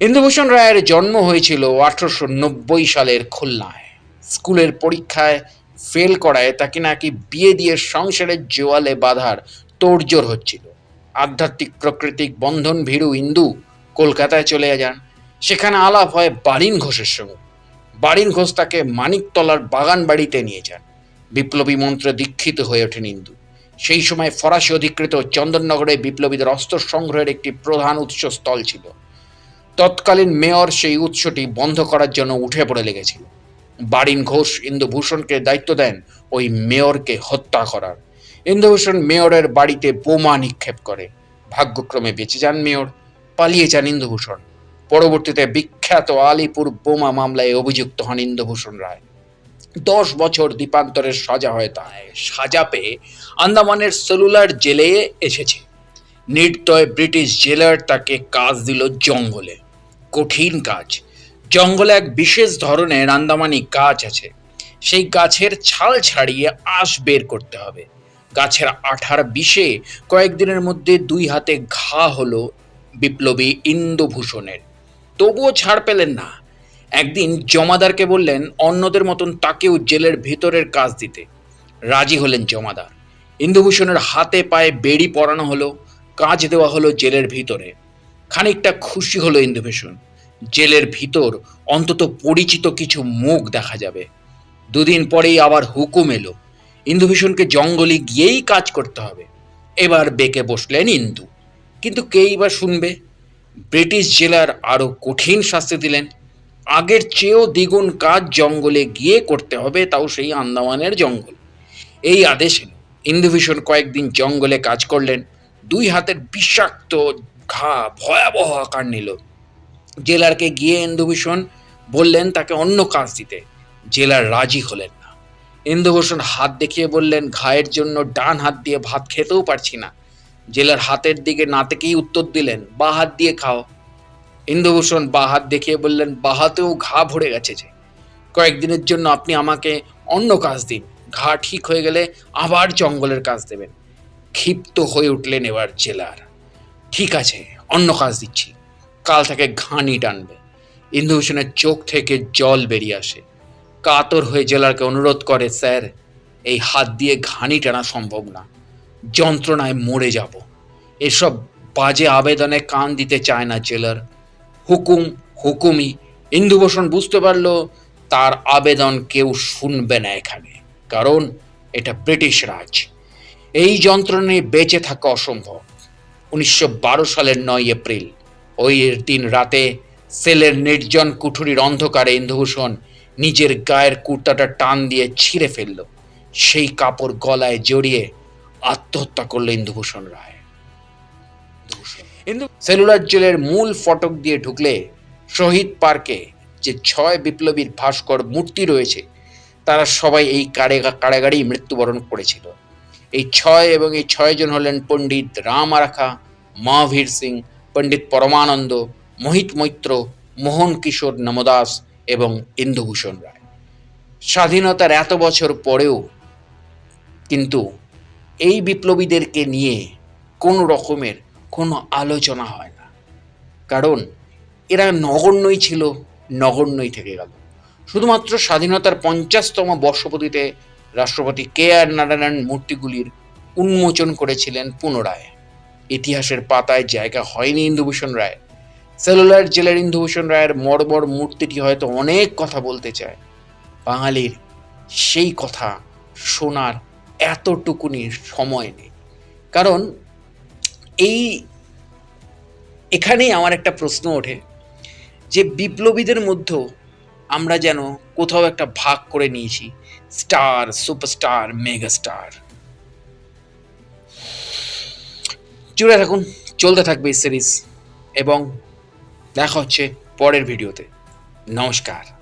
ইন্দুভূষণ রায়ের জন্ম হয়েছিল আঠারোশো নব্বই সালের খুলনায়। স্কুলের পরীক্ষায় ফেল করায় তাকে নাকি বিয়ে দিয়ে সংসারের জোয়ালে বাঁধার তোড়জোড় হচ্ছিল। আধ্যাত্মিক প্রকৃতিক বন্ধন ভীরু ইন্দু কলকাতায় চলে যান। সেখানে আলাপ হয় বারিন ঘোষের সঙ্গে। বারিন ঘোষ তাকে মানিকতলার বাগান বাড়িতে নিয়ে যান। বিপ্লবী মন্ত্রে দীক্ষিত হয়ে ওঠেন ইন্দু। সেই সময় ফরাসি অধিকৃত চন্দননগরে বিপ্লবীদের অস্ত্র সংগ্রহের একটি প্রধান উৎসস্থল ছিল। তৎকালীন মেয়র সেই উৎসটি বন্ধ করার জন্য উঠে পড়ে লেগেছিল। বারিন ঘোষ ইন্দুভূষণকে দায়িত্ব দেন ওই মেয়রকে হত্যা করার। ইন্দুভূষণ মেয়রের বাড়িতে বোমা নিক্ষেপ করে। ভাগ্যক্রমে বেঁচে যান মেয়র, পালিয়ে যান ইন্দুভূষণ। পরবর্তীতে বিখ্যাত আলিপুর বোমা মামলায় অভিযুক্ত হন ইন্দুভূষণ রায়। দশ বছর দ্বীপান্তরের সাজা হয় তাই সাজা পেয়ে আন্দামানের সেলুলার জেলে এসেছে। নির্দয় ব্রিটিশ জেলার তাকে কাজ দিল জঙ্গলে। কঠিন কাজ। জঙ্গলে এক বিশেষ ধরনের আন্দামানি গাছ আছে। সেই গাছের ছাল ছাড়িয়ে আঁশ বের করতে হবে। গাছের আঠার বিষে কয়েকদিনের মধ্যে দুই হাতে ঘা হলো বিপ্লবী ইন্দুভূষণের। তবুও ছাড় পেলেন না। একদিন জমাদারকে বললেন অন্যদের মতন তাকেও জেলের ভিতরের কাজ দিতে। রাজি হলেন জমাদার। ইন্দুভূষণের হাতে পায়ে বেড়ি পরানো হলো কাজ দেওয়া হলো জেলের ভিতরে। খানিকটা খুশি হলো ইন্দুভূষণ। জেলের ভিতর অন্তত পরিচিত কিছু মুখ দেখা যাবে। দুদিন পরেই আবার হুকুম এলো। ইন্দুভূষণকে জঙ্গলে গিয়েই কাজ করতে হবে। এবার বেঁকে বসলেন ইন্দু। কিন্তু কেই বা শুনবে? ব্রিটিশ জেলার আরও কঠিন শাস্তি দিলেন। আগের চেয়েও দ্বিগুণ কাজ জঙ্গলে গিয়ে করতে হবে, তাও সেই আন্দামানের জঙ্গল। এই আদেশ ইন্দুভূষণ কয়েকদিন জঙ্গলে কাজ করলেন। দুই হাতের বিষাক্ত ঘা ভয়াবহ আকার নিল। জেলারকে গিয়ে ইন্দুভূষণ বললেন, তাকে অন্য কাজ দিতে। জেলার রাজি হলেন না। ইন্দুভূষণ হাত দেখিয়ে বললেন, ঘায়ের জন্য ডান হাত দিয়ে ভাত খেতেও পারছি না। জেলার হাতের দিকে না থেকেই উত্তর দিলেন, বা হাত দিয়ে খাও। ইন্দুভূষণ বা হাত দেখিয়ে বললেন বাহাতেও ঘা ভরে গেছে যে। কয়েকদিনের জন্য আপনি আমাকে অন্য কাজ দিন। ঘা ঠিক হয়ে গেলে আবার জঙ্গলের কাজ দেবেন। ক্ষিপ্ত হয়ে উঠলেন এবার জেলার। ঠিক আছে, অন্য কাজ দিচ্ছি। কাল থেকে ঘানি টানবে। ইন্দুভূষণের চোখ থেকে জল বেরিয়ে আসে। কাতর হয়ে জেলারকে অনুরোধ করে, স্যার, এই হাত দিয়ে ঘানি টানা সম্ভব না। যন্ত্রণায় মরে যাব। এসব বাজে আবেদনে কান দিতে চায় না জেলার। হুকুম, হুকুমই। ইন্দুভূষণ বুঝতে পারল, তার আবেদন কেউ শুনবে না এখানে, কারণ এটা ব্রিটিশ রাজ। এই যন্ত্রণায় বেঁচে থাকা অসম্ভব। উনিশশো বারো সালের নয় এপ্রিল। ওই দিন রাতে সেলের নির্জন কুঠুরির অন্ধকারে ইন্দুভূষণ নিজের গায়ের কুর্তাটা টান দিয়ে ছিঁড়ে ফেলল। সেই কাপড় গলায় জড়িয়ে আত্মহত্যা করল ইন্দুভূষণ রায়। সেলুলার জেলের মূল ফটক দিয়ে ঢুকলে শহীদ পার্কে যে ছয় বিপ্লবীর ভাস্কর মূর্তি রয়েছে তারা সবাই এই কারে কারাগারেই মৃত্যুবরণ করেছিল। এই ছয় এবং এই ছয়জন হলেন পণ্ডিত রাম আরাখা মহাবীর সিং, পণ্ডিত পরমানন্দ, মোহিত মৈত্র, মোহন কিশোর নমদাস এবং ইন্দুভূষণ রায়। স্বাধীনতার এত বছর পরেও কিন্তু এই বিপ্লবীদেরকে নিয়ে কোনো রকমের কোনো আলোচনা হয় না। কারণ এরা নগণ্যই ছিল, নগণ্যই থেকে গেল। শুধুমাত্র স্বাধীনতার পঞ্চাশতম বর্ষপতিতে রাষ্ট্রপতি কে আর নারায়ণ মূর্তিগুলির উন্মোচন করেছিলেন পুনরায়। ইতিহাসের পাতায় জায়গা হয়নি ইন্দুভূষণ রায় সেলুলার জেলার ইন্দুভূষণ রায়ের মর্মর মূর্তিটি হয়তো অনেক কথা বলতে চায়। বাঙালির সেই কথা শোনার এতটুকুনি সময় নেই। কারণ এই এখানেই আমার একটা প্রশ্ন ওঠে যে বিপ্লবীদের মধ্যেও আমরা যেন কোথাও একটা ভাগ করে নিয়েছি। স্টার, সুপারস্টার মেগা স্টার জুড়ে থাকুন, চলতে থাকবে এই সিরিজ। এবং দেখা হচ্ছে পরের ভিডিওতে। নমস্কার।